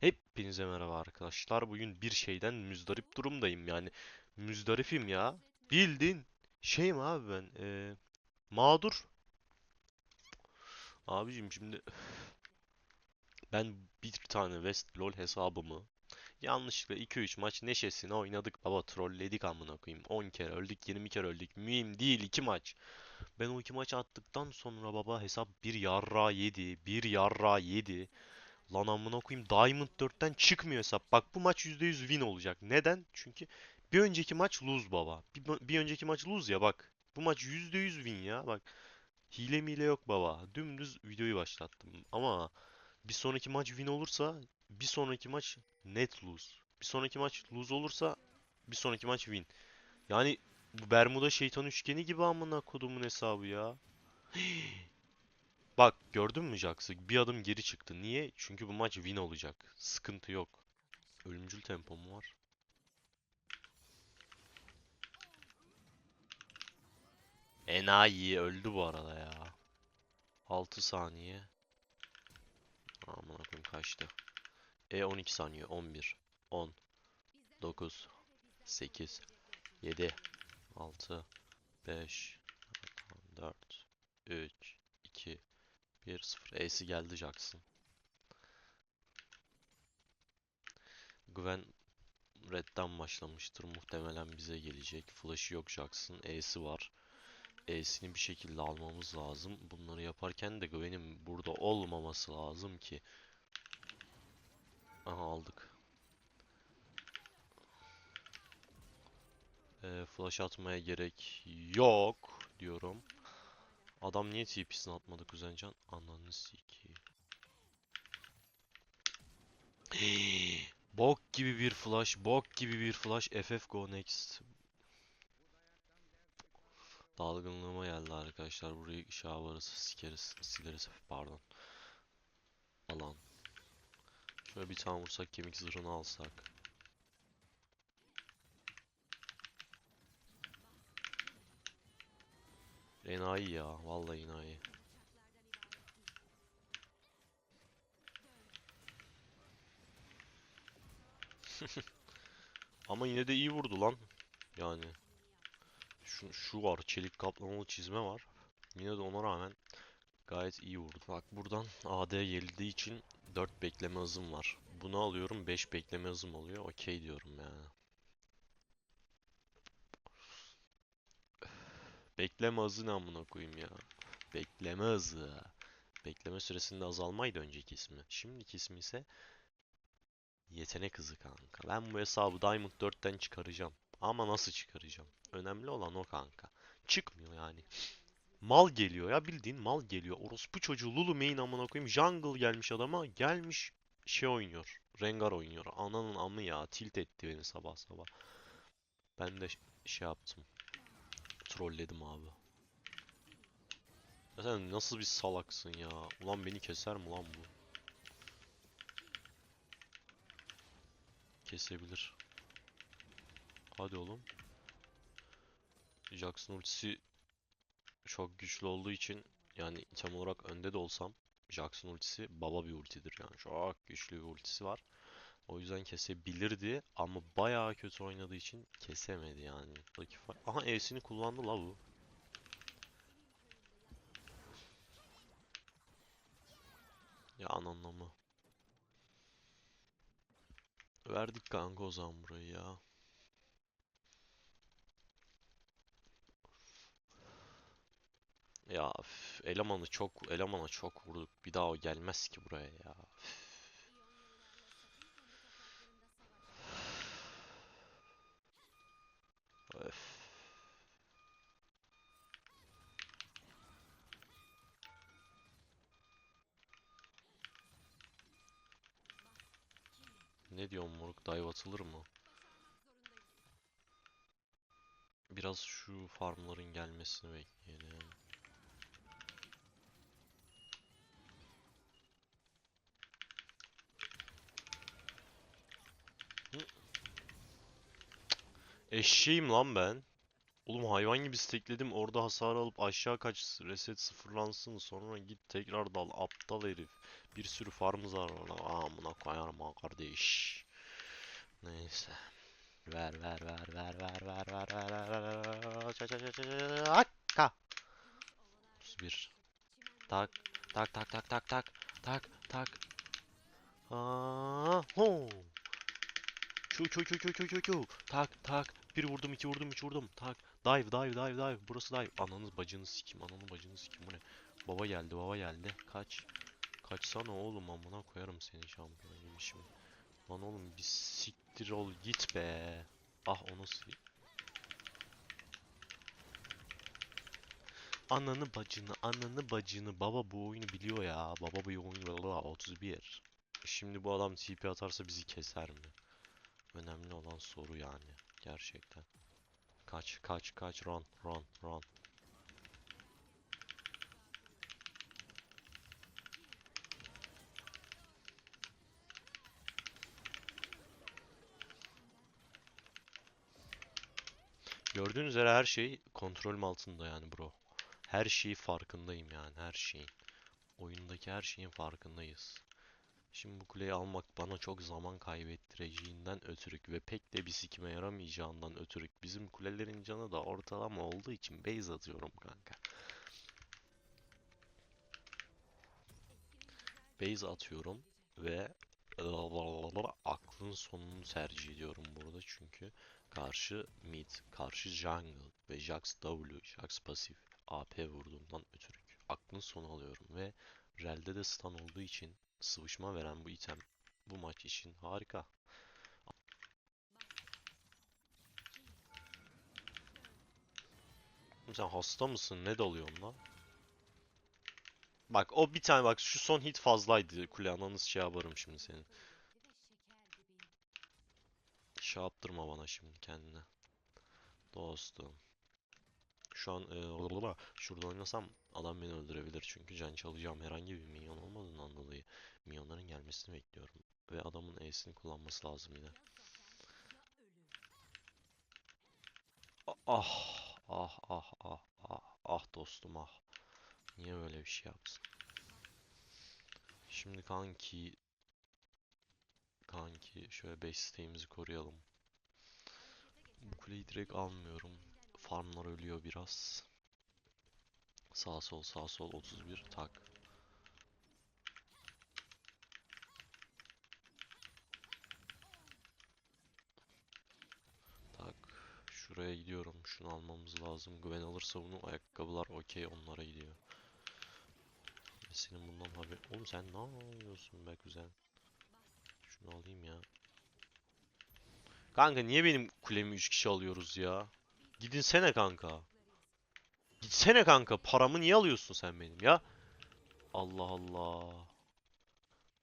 Hepinize merhaba arkadaşlar. Bugün bir şeyden müzdarip durumdayım yani. Müzdarifim ya. Bildin. Şeyim abi ben. eee, mağdur. Abicim şimdi ben bir tane West LoL hesabımı yanlışlıkla 2-3 maç neşesine oynadık baba trolledik amına koyayım. 10 kere öldük 20 kere öldük. Mühim değil 2 maç. Ben o 2 maçı attıktan sonra baba hesap bir yarra yedi. Bir yarra yedi. Lan amına koyayım Diamond 4'ten çıkmıyor hesap. Bak bu maç %100 win olacak. Neden? Çünkü bir önceki maç lose baba. Bir, bir önceki maç lose ya bak. Bu maç %100 win ya. Bak hile mile yok baba. Dümdüz videoyu başlattım. Ama bir sonraki maç win olursa bir sonraki maç net lose. Bir sonraki maç lose olursa bir sonraki maç win. Yani bu Bermuda şeytan üçgeni gibi amına kodumun hesabı ya. Bak gördün mü Jax'ı? Bir adım geri çıktı. Niye? Çünkü bu maç win olacak. Sıkıntı yok. Ölümcül tempo mu var? Enayi öldü bu arada ya. 6 saniye. Aman koyayım kaçtı. E 12 saniye. 11 10 9 8 7 6 5 4 3 2 1 0 Ace geldi Jackson. Gwen Red'den başlamıştır. Muhtemelen bize gelecek. Flash'ı yok Jackson. E'si var. E'sini bir şekilde almamız lazım. Bunları yaparken de Gwen'in burada olmaması lazım ki. Aha aldık. Ee, flash atmaya gerek yok diyorum. Adam niye TP'sini atmadı kuzencan? Ananı sikeyim. Bok gibi bir flash, bok gibi bir flash. FF go next. Dalgınlığıma geldi arkadaşlar. Burayı shower'ı sikeriz, sileriz. Pardon. Alan. Şöyle bir tane vursak kemik zırhını alsak. Enayi ya. Vallahi enayi. Ama yine de iyi vurdu lan. Yani. Şu, şu var. Çelik kaplamalı çizme var. Yine de ona rağmen gayet iyi vurdu. Bak buradan AD geldiği için 4 bekleme hızım var. Bunu alıyorum 5 bekleme hızım oluyor. Okey diyorum yani. Bekleme hızı ne amına koyayım ya. Bekleme hızı. Bekleme süresinde azalmaydı önceki ismi. Şimdiki ismi ise yetenek hızı kanka. Ben bu hesabı Diamond 4'ten çıkaracağım. Ama nasıl çıkaracağım? Önemli olan o kanka. Çıkmıyor yani. Mal geliyor ya bildiğin mal geliyor. Orospu çocuğu Lulu main amına koyayım. Jungle gelmiş adama. Gelmiş şey oynuyor. Rengar oynuyor. Ananın amı ya. Tilt etti beni sabah sabah. Ben de şey yaptım. Trolledim abi. Ya sen nasıl bir salaksın ya? Ulan beni keser mi lan bu? Kesebilir. Hadi oğlum. Jackson ultisi çok güçlü olduğu için yani item olarak önde de olsam Jackson ultisi baba bir ultidir yani çok güçlü bir ultisi var. O yüzden kesebilirdi ama bayağı kötü oynadığı için kesemedi yani. Aha E'sini kullandı la bu. Ya anlamı. Verdik kanka o zaman burayı ya. Ya elemanı çok elemana çok vurduk. Bir daha o gelmez ki buraya ya. Öf. Ne diyorsun moruk dive atılır mı? Biraz şu farmların gelmesini bekleyelim. Eşeğim lan ben. Oğlum hayvan gibi stekledim orada hasar alıp aşağı kaç reset sıfırlansın sonra git tekrar dal aptal herif. Bir sürü farm zararına amına koyarım ha kardeş. Neyse. Ver ver ver ver ver ver ver ver ver ver aç aç Hakka. 31 Tak tak tak tak tak tak tak tak Aa, ho. Çu çu çu çu çu çu çu tak tak. Bir vurdum iki vurdum üç vurdum. Tak. Dive dive dive dive. Burası dive. Ananız bacını sikim ananı bacını sikim. Bu ne? Baba geldi baba geldi. Kaç. Kaçsana oğlum amına koyarım seni şampiyon gibi şimdi lan oğlum bir siktir ol git be. Ah onu si Ananı bacını, ananı bacını. Baba bu oyunu biliyor ya. Baba bu oyunu biliyor. 31. Şimdi bu adam TP atarsa bizi keser mi? Önemli olan soru yani. Gerçekten. Kaç, kaç, kaç. Run, run, run. Gördüğünüz üzere her şey kontrolüm altında yani bro. Her şeyi farkındayım yani her şeyin. Oyundaki her şeyin farkındayız. Şimdi bu kuleyi almak bana çok zaman kaybettireceğinden ötürük ve pek de bir sikime yaramayacağından ötürük bizim kulelerin canı da ortalama olduğu için base atıyorum kanka. Base atıyorum ve aklın sonunu tercih ediyorum burada çünkü karşı mid, karşı jungle ve Jax W, Jax pasif AP vurduğumdan ötürük aklın sonu alıyorum ve Rel'de de stun olduğu için sıvışma veren bu item bu maç için harika. Sen hasta mısın? Ne dalıyorsun lan? Bak o bir tane bak şu son hit fazlaydı. Kule ananız şey yaparım şimdi senin. Şey yaptırma bana şimdi kendine. Dostum. Şu an e, şurada oynasam adam beni öldürebilir çünkü can çalacağım herhangi bir minyon olmadığından dolayı minyonların gelmesini bekliyorum ve adamın E'sini kullanması lazım yine. Ah ah ah ah ah ah dostum ah. Niye böyle bir şey yapsın? Şimdi kanki kanki şöyle 5 isteğimizi koruyalım. Bu kuleyi direkt almıyorum. Farmlar ölüyor biraz. Sağ sol sağ sol 31 tak. Tak. Şuraya gidiyorum. Şunu almamız lazım. Gwen alırsa bunu ayakkabılar okey onlara gidiyor. Ve Senin bundan haber... Oğlum sen ne yapıyorsun be kuzen? Şunu alayım ya. Kanka niye benim kulemi 3 kişi alıyoruz ya? Gidinsene kanka. Gitsene kanka. Paramı niye alıyorsun sen benim ya? Allah Allah.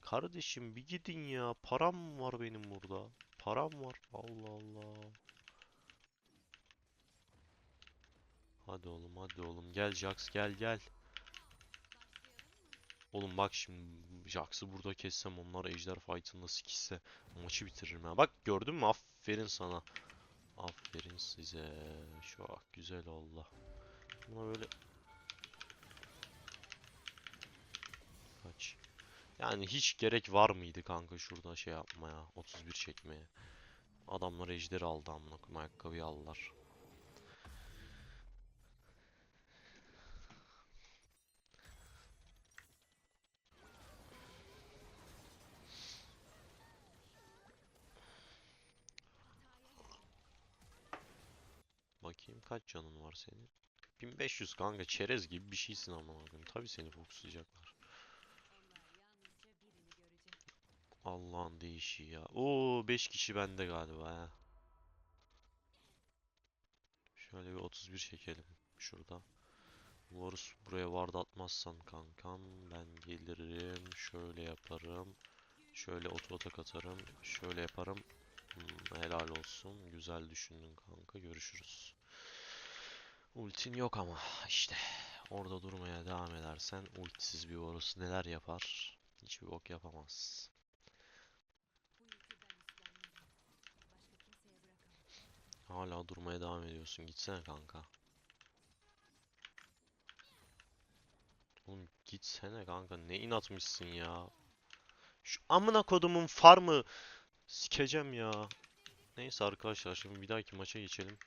Kardeşim bir gidin ya. Param var benim burada. Param var. Allah Allah. Hadi oğlum hadi oğlum. Gel Jax gel gel. Oğlum bak şimdi Jax'ı burada kessem onlar ejder fight'ında sikişse maçı bitiririm ya. Bak gördün mü? Aferin sana. Aferin size. Çok güzel oldu. Buna böyle kaç. Yani hiç gerek var mıydı kanka şurada şey yapmaya, 31 çekmeye. Adamlar ejderi aldı amına koyayım ayakkabıyı aldılar. Bakayım kaç canın var senin? 1500 kanka çerez gibi bir şeysin amına koyayım. Tabii seni fokuslayacaklar. Allah'ın değişiği ya. Oo 5 kişi bende galiba ha. Şöyle bir 31 çekelim şurada. Varus buraya ward atmazsan kankam ben gelirim şöyle yaparım. Şöyle oto atak atarım. Şöyle yaparım. Hmm, helal olsun. Güzel düşündün kanka. Görüşürüz. Ultin yok ama işte orada durmaya devam edersen ultisiz bir Varus neler yapar? Hiçbir bok yapamaz. Hala durmaya devam ediyorsun. Gitsene kanka. Oğlum gitsene kanka. Ne inatmışsın ya. Şu amına kodumun farmı sikeceğim ya. Neyse arkadaşlar şimdi bir dahaki maça geçelim.